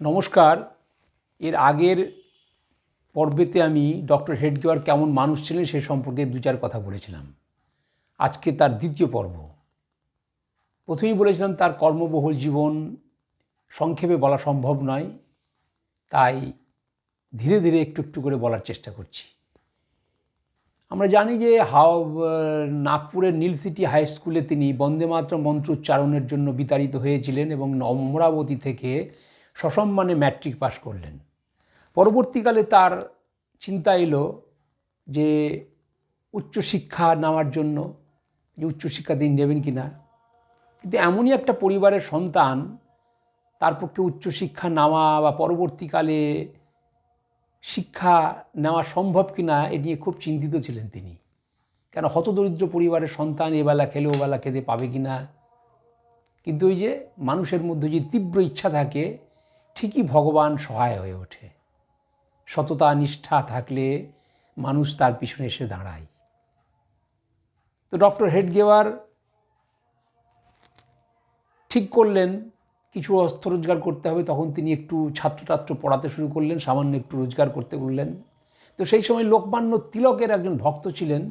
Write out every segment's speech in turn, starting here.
নমস্কার। এর আগের পর্বেতে আমি ডক্টর হেডগেওয়ার কেমন মানুষ ছিলেন সে সম্পর্কে দু চার কথা বলেছিলাম। আজকে তার দ্বিতীয় পর্ব। প্রথমেই বলেছিলাম, তার কর্মবহুল জীবন সংক্ষেপে বলা সম্ভব নয়, তাই ধীরে ধীরে একটু একটু করে বলার চেষ্টা করছি। আমরা জানি যে হাও নাগপুরের নীল সিটি হাই স্কুলে তিনি বন্দে মাতরম মন্ত্র উচ্চারণের জন্য বিতাড়িত হয়েছিলেন এবং অমরাবতী থেকে সসম্মানে ম্যাট্রিক পাশ করলেন। পরবর্তীকালে তার চিন্তা এলো যে উচ্চশিক্ষা নেওয়ার জন্য, যে উচ্চশিক্ষা তিনি নেবেন কি না কিন্তু এমনই একটা পরিবারের সন্তান, তার পক্ষে উচ্চশিক্ষা নেওয়া বা পরবর্তীকালে শিক্ষা নেওয়া সম্ভব কি না এ নিয়ে খুব চিন্তিত ছিলেন তিনি। কেন, হতদরিদ্র পরিবারের সন্তান এবেলা খেলে ওবেলা খেতে পাবে কি না কিন্তু ওই যে মানুষের মধ্যে যে তীব্র ইচ্ছা থাকে ঠিকই ভগবান সহায় হয়ে ওঠে। সততা, নিষ্ঠা থাকলে মানুষ তার পিছনে এসে দাঁড়ায়। তো ডক্টর হেডগেওয়ার ঠিক করলেন, কিছু অর্থ রোজগার করতে হবে, তখন তিনি একটু ছাত্রটাত্র পড়াতে শুরু করলেন, সামান্য একটু রোজগার করতে করলেন তো সেই সময় লোকমান্য তিলকের একজন ভক্ত ছিলেন,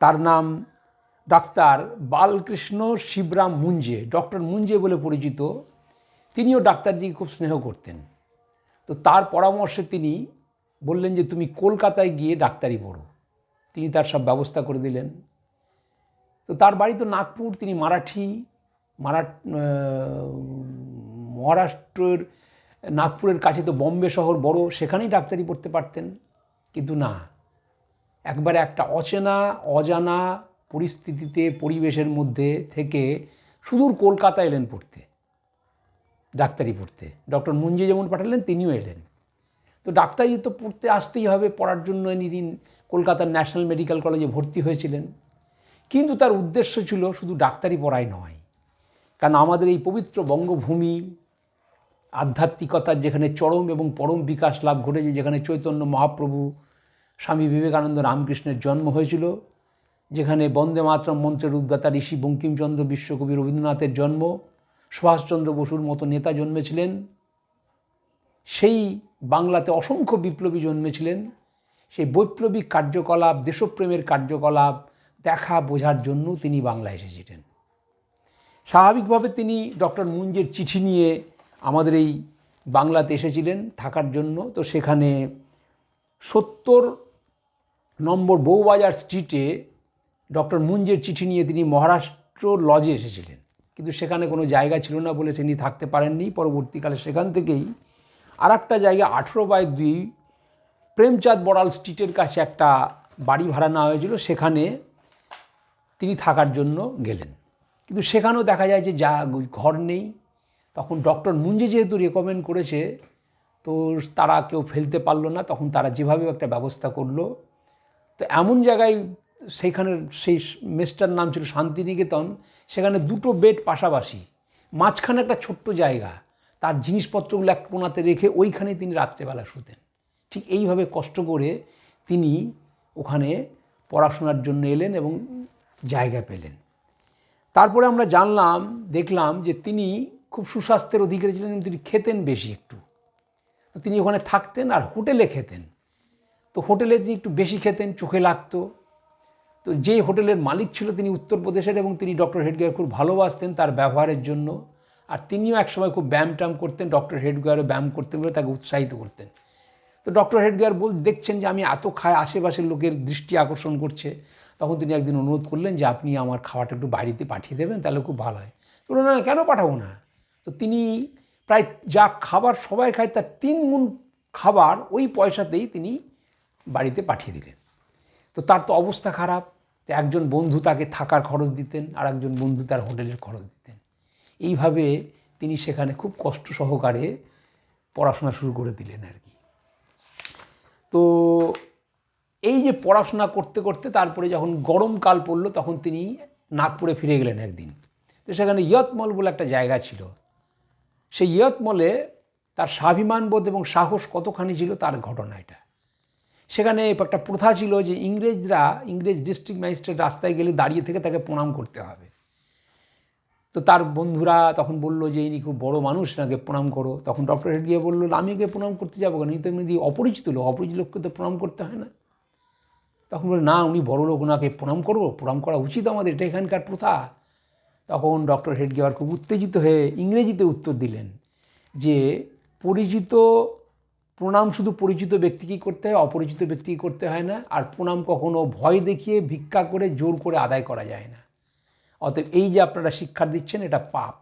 তার নাম ডাক্তার বালকৃষ্ণ শিবরাম মুঞ্জে, ডক্টর মুঞ্জে বলে পরিচিত। তিনিও ডাক্তারজিকে খুব স্নেহ করতেন। তো তার পরামর্শে তিনি বললেন যে, তুমি কলকাতায় গিয়ে ডাক্তারি পড়ো। তিনি তার সব ব্যবস্থা করে দিলেন। তো তার বাড়ি তো নাগপুর, তিনি মারাঠি মারা মহারাষ্ট্রের, নাগপুরের কাছে তো বম্বে শহর বড়, সেখানেই ডাক্তারি পড়তে পারতেন। কিন্তু না, একবারে একটা অচেনা, অজানা পরিস্থিতিতে, পরিবেশের মধ্যে থেকে সুদূর কলকাতা এলেন পড়তে। ডাক্তারি পড়তে। ডক্টর মুঞ্জি যেমন পাঠালেন, তিনিও এলেন। তো ডাক্তারি তো পড়তে আসতেই হবে, পড়ার জন্য তিনি কলকাতার ন্যাশনাল মেডিকেল কলেজে ভর্তি হয়েছিলেন। কিন্তু তার উদ্দেশ্য ছিল শুধু ডাক্তারি পড়াই নয়। কারণ আমাদের এই পবিত্র বঙ্গভূমি, আধ্যাত্মিকতার যেখানে চরম এবং পরম বিকাশ লাভ ঘটেছে, যেখানে চৈতন্য মহাপ্রভু, স্বামী বিবেকানন্দ রামকৃষ্ণের জন্ম হয়েছিল, যেখানে বন্দে মাতরম মন্ত্রের উদ্দাতা ঋষি বঙ্কিমচন্দ্র বিশ্বকবি রবীন্দ্রনাথের জন্ম সুভাষচন্দ্র বসুর মতো নেতা জন্মেছিলেন। সেই বাংলাতে অসংখ্য বিপ্লবী জন্মেছিলেন। সেই বৈপ্লবিক কার্যকলাপ, দেশপ্রেমের কার্যকলাপ দেখা বোঝার জন্য তিনি বাংলা এসেছিলেন। স্বাভাবিকভাবে তিনি ডক্টর মুঞ্জের চিঠি নিয়ে আমাদের এই বাংলাতে এসেছিলেন থাকার জন্য। তো সেখানে সত্তর নম্বর বউবাজার স্ট্রিটে ডক্টর মুঞ্জের চিঠি নিয়ে তিনি মহারাষ্ট্র লজে এসেছিলেন। কিন্তু সেখানে কোনো জায়গা ছিল না বলে তিনি থাকতে পারেননি। পরবর্তীকালে সেখান থেকেই আর একটা জায়গা আঠেরো বাই দুই প্রেমচাঁদ বড়াল স্ট্রিটের কাছে একটা বাড়ি ভাড়া নেওয়া হয়েছিল। সেখানে তিনি থাকার জন্য গেলেন। কিন্তু সেখানেও দেখা যায় যে যা ঘর নেই। তখন ডক্টর মুঞ্জি যেহেতু রেকমেন্ড করেছে, তো তারা কেউ ফেলতে পারল না। তখন তারা যেভাবে একটা ব্যবস্থা করল। তো এমন জায়গায় সেইখানের সেই মেসটার নাম ছিল শান্তিনিকেতন। সেখানে দুটো বেড পাশাপাশি। মাঝখানে একটা ছোট্ট জায়গা। তার জিনিসপত্রগুলো এক কোনাতে রেখে ওইখানে তিনি রাত্রেবেলা শুতেন। ঠিক এইভাবে কষ্ট করে তিনি ওখানে পড়াশোনার জন্য এলেন এবং জায়গা পেলেন। তারপরে আমরা জানলাম, দেখলাম যে তিনি খুব সুস্বাস্থ্যের অধিকারী ছিলেন তিনি খেতেন বেশি একটু। তো তিনি ওখানে থাকতেন আর হোটেলে খেতেন। তো হোটেলে তিনি একটু বেশি খেতেন, চোখে লাগতো। তো যেই হোটেলের মালিক ছিল তিনি উত্তরপ্রদেশের এবং তিনি ডক্টর হেডগেয়ার খুব ভালোবাসতেন তার ব্যবহারের জন্য। আর তিনিও একসময় খুব ব্যায়াম ট্যাম করতেন, ডক্টর হেডগেয়ারও ব্যায়াম করতে বলে তাকে উৎসাহিত করতেন। তো ডক্টর হেডগেয়ার বল, দেখছেন যে আমি এত খায়, আশেপাশের লোকের দৃষ্টি আকর্ষণ করছে। তখন তিনি একদিন অনুরোধ করলেন যে আপনি আমার খাওয়াটা একটু বাড়িতে পাঠিয়ে দেবেন, তাহলে খুব ভালো হয়। তো না, কেন পাঠাবো না? তো তিনি প্রায় যা খাবার সবাই খায় তার তিন গুণ খাবার ওই পয়সাতেই তিনি বাড়িতে পাঠিয়ে দিলেন। তো তার তো অবস্থা খারাপ। তো একজন বন্ধু তাকে থাকার খরচ দিতেন আর একজন বন্ধু তার হোটেলের খরচ দিতেন। এইভাবে তিনি সেখানে খুব কষ্ট সহকারে পড়াশোনা শুরু করে দিলেন আর কি। তো এই যে পড়াশোনা করতে করতে তারপরে যখন গরমকাল পড়ল, তখন তিনি নাগপুরে ফিরে গেলেন একদিন। তো সেখানে ইয়তমল বলে একটা জায়গা ছিল। সেই ইয়তমলে তার স্বাভিমানবোধ এবং সাহস কতখানি ছিল তার ঘটনা এটা। সেখানে একটা প্রথা ছিল যে ইংরেজরা, ইংরেজ ডিস্ট্রিক্ট ম্যাজিস্ট্রেট রাস্তায় গেলে দাঁড়িয়ে থেকে তাকে প্রণাম করতে হবে। তো তার বন্ধুরা তখন বলল যে ইনি খুব বড় মানুষ নাকে প্রণাম করো। তখন ডক্টর হেড গিয়ে বলল, আমি একে প্রণাম করতে যাব কেন? তো এমনি অপরিচিত লোক, অপরিচিত লোককে তো প্রণাম করতে হয় না। তখন বলে না, উনি বড় লোক ওনাকে প্রণাম করব, প্রণাম করা উচিত আমাদের, এটা এখানকার প্রথা। তখন ডক্টর হেডগেওয়ার খুব উত্তেজিত হয়ে ইংরেজিতে উত্তর দিলেন যে, পরিচিত প্রণাম শুধু পরিচিত ব্যক্তিকেই করতে হয়, অপরিচিত ব্যক্তিকে করতে হয় না। আর প্রণাম কখনো ভয় দেখিয়ে, ভিক্ষা করে, জোর করে আদায় করা যায় না। অতএব এই যে আপনারা শিক্ষা দিচ্ছেন, এটা পাপ।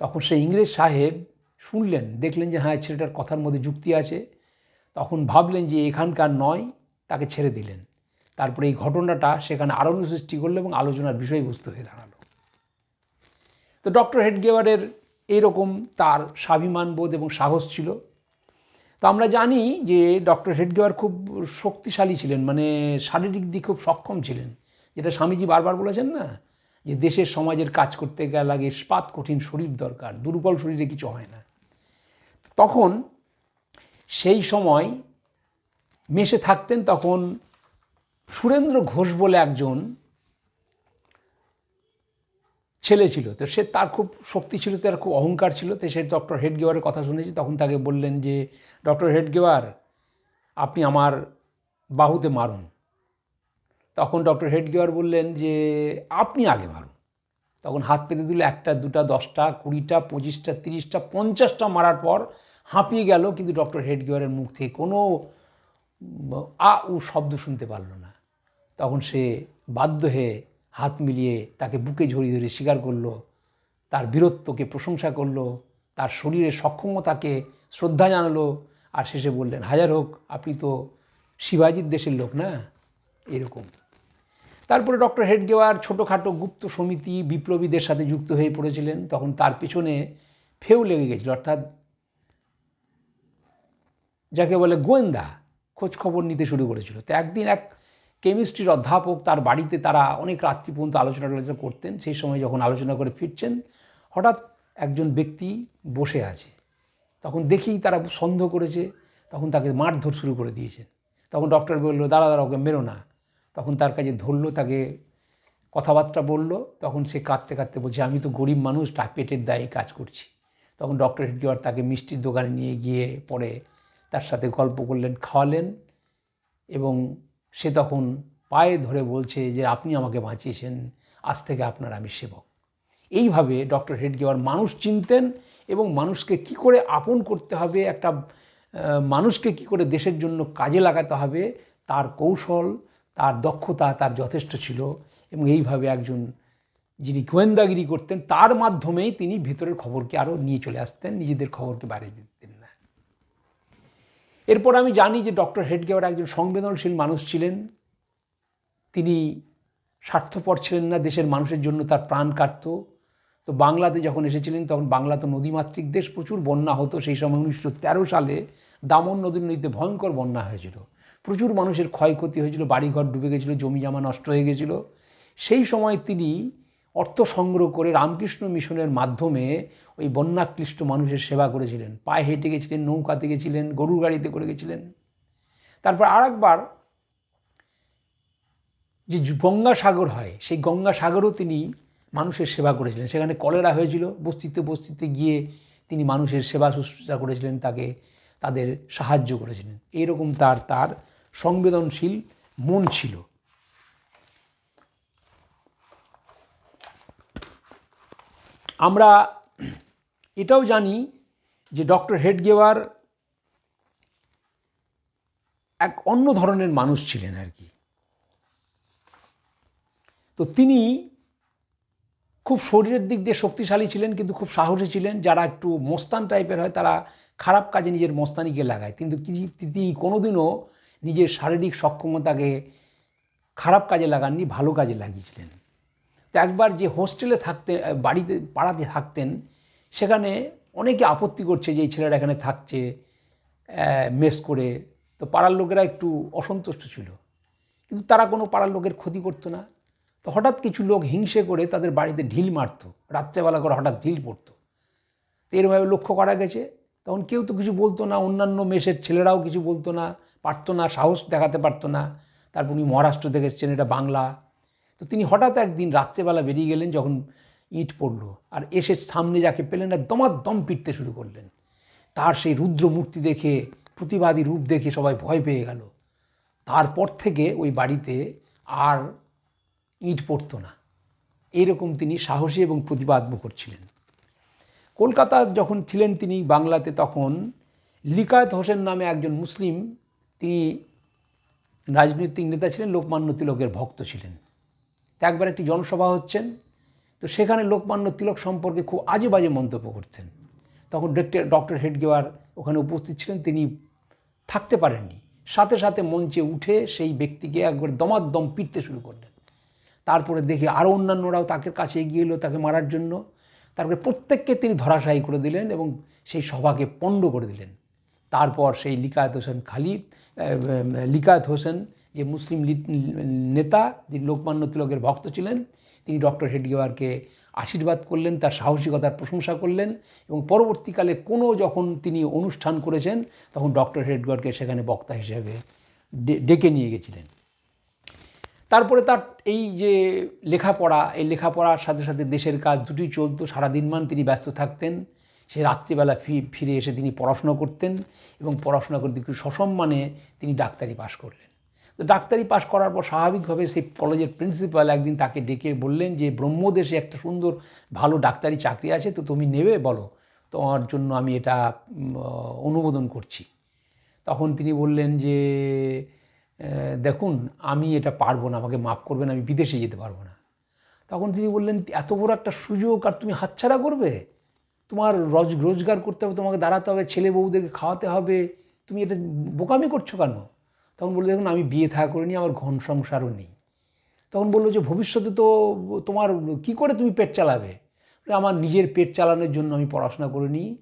তখন সেই ইংরেজ সাহেব শুনলেন, দেখলেন যে হ্যাঁ ছেলেটার কথার মধ্যে যুক্তি আছে। তখন ভাবলেন যে এখানকার নয়, তাকে ছেড়ে দিলেন। তারপরে এই ঘটনাটা সেখানে আরণ্য সৃষ্টি করল এবং আলোচনার বিষয়বস্তু হয়ে দাঁড়াল। তো ডক্টর হেডগেওয়ারের এইরকম তার স্বাভিমান বোধ এবং সাহস ছিল। তো আমরা জানি যে ডক্টর হেডগেওয়ার খুব শক্তিশালী ছিলেন মানে শারীরিক দিক খুব সক্ষম ছিলেন। যেটা স্বামীজি বারবার বলেছেন না, যে দেশের সমাজের কাজ করতে গেলে লাগে ইস্পাত, কঠিন শরীর দরকার, দুর্বল শরীরে কিছু হয় না। তখন সেই সময় মেশে থাকতেন তখন সুরেন্দ্র ঘোষ বলে একজন ছেলে ছিল। তো সে তার খুব শক্তি ছিল, তার খুব অহংকার ছিল। তো সে ডক্টর হেডগেওয়ারের কথা শুনেছি, তখন তাকে বললেন যে, ডক্টর হেডগেওয়ার, আপনি আমার বাহুতে মারুন। তখন ডক্টর হেডগেওয়ার বললেন যে, আপনি আগে মারুন। তখন হাত পেতে দিল একটা, দুটা, দশটা, কুড়িটা, পঁচিশটা, তিরিশটা, পঞ্চাশটা মারার পর হাঁপিয়ে গেল। কিন্তু ডক্টর হেডগেওয়ারের মুখ থেকে কোনো আ, উ, শব্দ শুনতে পারল না। তখন সে বাধ্য হয়ে হাত মিলিয়ে তাকে বুকে ঝরিয়ে ধরে স্বীকার করল। তার বীরত্বকে প্রশংসা করল। তার শরীরের সক্ষমতাকে শ্রদ্ধা জানালো। আর শেষে বললেন, হাজার হোক, আপনি তো শিবাজির দেশের লোক না? এরকম। তারপরে ডক্টর হেডগেওয়ার ছোটোখাটো গুপ্ত সমিতি বিপ্লবীদের সাথে যুক্ত হয়ে পড়েছিলেন। তখন তার পেছনে ফেউ লেগে গেছিল, অর্থাৎ যাকে বলে গোয়েন্দা খোঁজ খবর নিতে শুরু করেছিল। তো একদিন এক কেমিস্ট্রির অধ্যাপক তার বাড়িতে তারা অনেক রাত্রি পর্যন্ত আলোচনা টালোচনা করতেন। সেই সময় যখন আলোচনা করে ফিরছেন, হঠাৎ একজন ব্যক্তি বসে আছে। তখন দেখেই তারা সন্দেহ করেছে, তখন তাকে মারধর শুরু করে দিয়েছেন তখন ডক্টর বলল, দাঁড়া দাঁড়া, ওকে মেরো না। তখন তার কাছে ধরলো, তাকে কথাবার্তা বলল। তখন সে কাঁদতে কাঁদতে বলছে, আমি তো গরিব মানুষ, তা পেটের দায়ে কাজ করছি। তখন ডক্টর হেডগেওয়ার তাকে মিষ্টির দোকানে নিয়ে গিয়ে পরে তার সাথে গল্প করলেন, খাওয়ালেন এবং সে তখন পায়ে ধরে বলছে যে, আপনি আমাকে বাঁচিয়েছেন, আজ থেকে আপনার আমি সেবক। এইভাবে ডক্টর হেডগেওয়ার মানুষ চিনতেন এবং মানুষকে কি করে আপন করতে হবে, একটা মানুষকে কি করে দেশের জন্য কাজে লাগাতে হবে, তার কৌশল, তার দক্ষতা, তার যথেষ্ট ছিল এবং এইভাবে একজন যিনি গোয়েন্দাগিরি করতেন, তার মাধ্যমেই তিনি ভিতরের খবরকে আরও নিয়ে চলে আসতেন, নিজেদের খবরকে বাইরে দিতেন। এরপর আমি জানি যে ডক্টর হেডগেওয়ার একজন সংবেদনশীল মানুষ ছিলেন। তিনি স্বার্থপর ছিলেন না, দেশের মানুষের জন্য তার প্রাণ কাটত। তো বাংলাতে যখন এসেছিলেন, তখন বাংলা তো নদীমাতৃক দেশ, প্রচুর বন্যা হতো সেই সময়, উনিশশো তেরো সালে দামন নদীর নদীতে ভয়ঙ্কর বন্যা হয়েছিল। প্রচুর মানুষের ক্ষয়ক্ষতি হয়েছিল, বাড়িঘর ডুবে গেছিল জমি জামা নষ্ট হয়ে গেছিল। সেই সময় তিনি অর্থ সংগ্রহ করে রামকৃষ্ণ মিশনের মাধ্যমে ওই বন্যাক্লিষ্ট মানুষের সেবা করেছিলেন। পায়ে হেঁটে গেছিলেন, নৌকাতে গেছিলেন, গরুর গাড়িতে করে গেছিলেন। তারপর আর একবার যে, গঙ্গাসাগর হয়, সেই গঙ্গাসাগরও তিনি মানুষের সেবা করেছিলেন। সেখানে কলেরা হয়েছিল, বস্তিতে বস্তিতে গিয়ে তিনি মানুষের সেবা শুশ্রূষা করেছিলেন, তাকে তাদের সাহায্য করেছিলেন। এইরকম তার তার সংবেদনশীল মন ছিল। আমরা এটাও জানি যে ডক্টর হেডগেওয়ার এক অন্য ধরনের মানুষ ছিলেন আর কি। তো তিনি খুব শরীরের দিক দিয়ে শক্তিশালী ছিলেন, কিন্তু খুব সাহসী ছিলেন। যারা একটু মস্তান টাইপের হয়, তারা খারাপ কাজে নিজের মস্তানিকে লাগায়। কিন্তু তিনি কোনোদিনও নিজের শারীরিক সক্ষমতাকে খারাপ কাজে লাগাননি, ভালো কাজে লাগিয়েছিলেন। তো একবার যে হোস্টেলে থাকতে বাড়িতে, পাড়াতে থাকতেন, সেখানে অনেকে আপত্তি করছে যে এই ছেলেরা এখানে থাকছে মেস করে। তো পাড়ার লোকেরা একটু অসন্তুষ্ট ছিল। কিন্তু তারা কোনো পাড়ার লোকের ক্ষতি করতো না। তো হঠাৎ কিছু লোক হিংসে করে তাদের বাড়িতে ঢিল মারতো। রাত্রেবেলা করে হঠাৎ ঢিল পড়তো। তো এরভাবে লক্ষ্য করা গেছে। তখন কেউ তো কিছু বলতো না, অন্যান্য মেসের ছেলেরাও কিছু বলতো না, পারতো না, সাহস দেখাতে পারতো না। তারপর উনি মহারাষ্ট্র থেকে এসেছেন, এটা বাংলা। তো তিনি হঠাৎ একদিন রাত্রেবেলা বেরিয়ে গেলেন যখন ইট পড়ল আর এসে সামনে যাকে পেলেন না দমার দম পিটতে শুরু করলেন। তার সেই রুদ্র মূর্তি দেখে, প্রতিবাদী রূপ দেখে সবাই ভয় পেয়ে গেল। তারপর থেকে ওই বাড়িতে আর ইট পড়তো না। এইরকম তিনি সাহসী এবং প্রতিবাদমুখর ছিলেন। কলকাতা যখন ছিলেন তিনি বাংলাতে, তখন লিকায়ত হোসেন নামে একজন মুসলিম, তিনি রাজনৈতিক নেতা ছিলেন, লোকমান্য তিলকের ভক্ত ছিলেন। একবার একটি জনসভা হচ্ছেন, তো সেখানে লোকমান্য তিলক সম্পর্কে খুব আজে বাজে মন্তব্য করছেন। তখন ডক্টর ডক্টর হেডগেওয়ার ওখানে উপস্থিত ছিলেন, তিনি থাকতে পারেননি। সাথে সাথে মঞ্চে উঠে সেই ব্যক্তিকে একবার দমাদম পিটতে শুরু করলেন। তারপরে দেখে আরও অন্যান্যরাও তাকে কাছে এগিয়ে এলো তাকে মারার জন্য। তারপরে প্রত্যেককে তিনি ধরাশায়ী করে দিলেন এবং সেই সভাকে পণ্ড করে দিলেন। তারপর সেই লিকায়ত হোসেন খালিদ লিকায়ত হোসেন যে মুসলিম নেতা, যিনি লোকমান্য তিলকের ভক্ত ছিলেন, তিনি ডক্টর হেডগেওয়ারকে আশীর্বাদ করলেন, তার সাহসিকতার প্রশংসা করলেন এবং পরবর্তীকালে কোনো যখন তিনি অনুষ্ঠান করেছেন, তখন ডক্টর হেডগেওয়ারকে সেখানে বক্তা হিসেবে ডেকে নিয়ে গেছিলেন। তারপরে তার এই যে লেখাপড়া, এই লেখাপড়ার সাথে সাথে দেশের কাজ দুটোই চলতো, সারাদিনমান তিনি ব্যস্ত থাকতেন। সে রাত্রিবেলা ফি ফিরে এসে তিনি পড়াশোনা করতেন এবং পড়াশোনা করতে একটু সসম্মানে তিনি ডাক্তারি পাশ করলেন। তো ডাক্তারি পাশ করার পর স্বাভাবিকভাবে সেই কলেজের প্রিন্সিপাল একদিন তাকে ডেকে বললেন যে, ব্রহ্মদেশে একটা সুন্দর, ভালো ডাক্তারি চাকরি আছে, তো তুমি নেবে বলো। তোমার জন্য আমি এটা অনুমোদন করছি। তখন তিনি বললেন যে দেখুন, আমি এটা পারব না, আমাকে মাফ করবেন, আমি বিদেশে যেতে পারব না। তখন তিনি বললেন, এত বড় একটা সুযোগ, আর তুমি হাতছাড়া করবে? তোমার রোজ, রোজগার করতে হবে, তোমাকে দাঁড়াতে হবে, ছেলে বউদেরকে খাওয়াতে হবে। তুমি এটা বোকামি করছ কেন? তখন বলল, দেখুন, আমি বিয়ে থা করিনি, আমার ঘন সংসারও নেই। তখন বলল যে, ভবিষ্যতে তো তোমার কি করে তুমি পেট চালাবে? আমার নিজের পেট চালানোর জন্য আমি পড়াশোনা করিনি।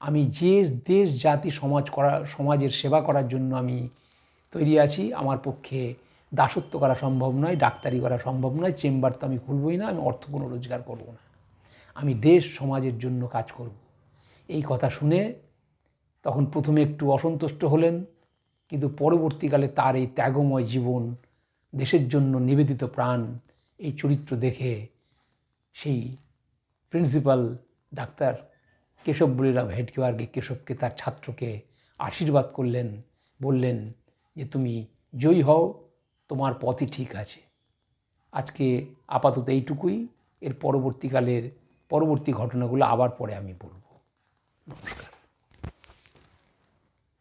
আমি যে দেশ, জাতি, সমাজ করা, সমাজের সেবা করার জন্য আমি তৈরি আছি। আমার পক্ষে দাসত্ব করা সম্ভব নয়, ডাক্তারি করা সম্ভব নয়, চেম্বার তো আমি খুলবই না, আমি অর্থ কোনো রোজগার করব না। আমি দেশ, সমাজের জন্য কাজ করব। এই কথা শুনে তখন প্রথমে একটু অসন্তুষ্ট হলেন। কিন্তু পরবর্তীকালে তার এই ত্যাগময় জীবন, দেশের জন্য নিবেদিত প্রাণ, এই চরিত্র দেখে সেই প্রিন্সিপাল ডাক্তার কেশব বলিরাম হেডকেওয়ারকে কেশবকে, তার ছাত্রকে আশীর্বাদ করলেন, বললেন যে তুমি জয়ী হও, তোমার পথই ঠিক আছে। আজকে আপাতত এইটুকুই, এর পরবর্তীকালের পরবর্তী ঘটনাগুলো আবার পরে আমি বলব। নমস্কার।